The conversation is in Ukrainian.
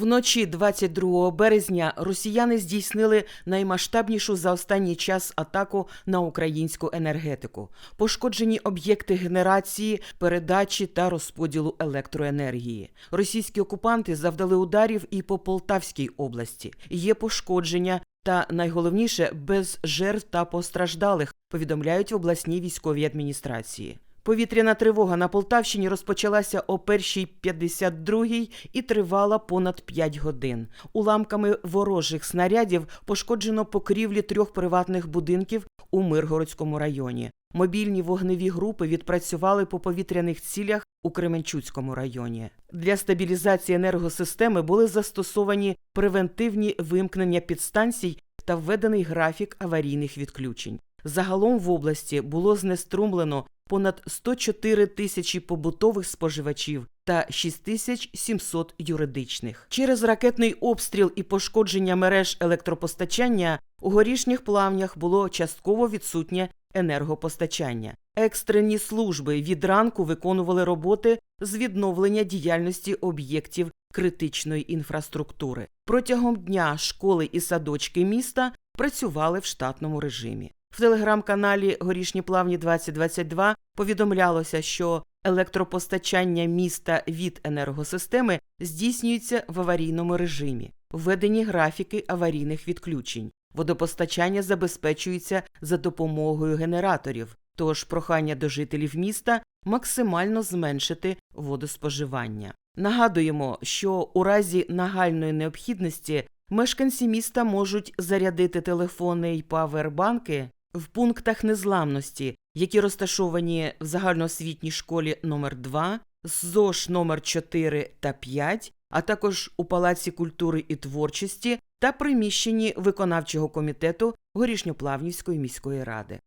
Вночі 22 березня росіяни здійснили наймасштабнішу за останній час атаку на українську енергетику. Пошкоджені об'єкти генерації, передачі та розподілу електроенергії. Російські окупанти завдали ударів і по Полтавській області. Є пошкодження та найголовніше без жертв та постраждалих, повідомляють в обласній військовій адміністрації. Повітряна тривога на Полтавщині розпочалася о першій 52-й і тривала понад 5 годин. Уламками ворожих снарядів пошкоджено покрівлі трьох приватних будинків у Миргородському районі. Мобільні вогневі групи відпрацювали по повітряних цілях у Кременчуцькому районі. Для стабілізації енергосистеми були застосовані превентивні вимкнення підстанцій та введений графік аварійних відключень. Загалом в області було знеструмлено понад 104 тисячі побутових споживачів та 6700 юридичних. Через ракетний обстріл і пошкодження мереж електропостачання у горішніх плавнях було частково відсутнє енергопостачання. Екстрені служби від ранку виконували роботи з відновлення діяльності об'єктів критичної інфраструктури. Протягом дня школи і садочки міста працювали в штатному режимі. В телеграм-каналі Горішні плавні 2022 повідомлялося, що електропостачання міста від енергосистеми здійснюється в аварійному режимі, введені графіки аварійних відключень. Водопостачання забезпечується за допомогою генераторів, тож прохання до жителів міста максимально зменшити водоспоживання. Нагадуємо, що у разі нагальної необхідності мешканці міста можуть зарядити телефони й павербанки в пунктах незламності, які розташовані в загальноосвітній школі номер 2 ЗОШ номер 4 та 5, а також у Палаці культури і творчості та приміщенні виконавчого комітету Горішньоплавнівської міської ради.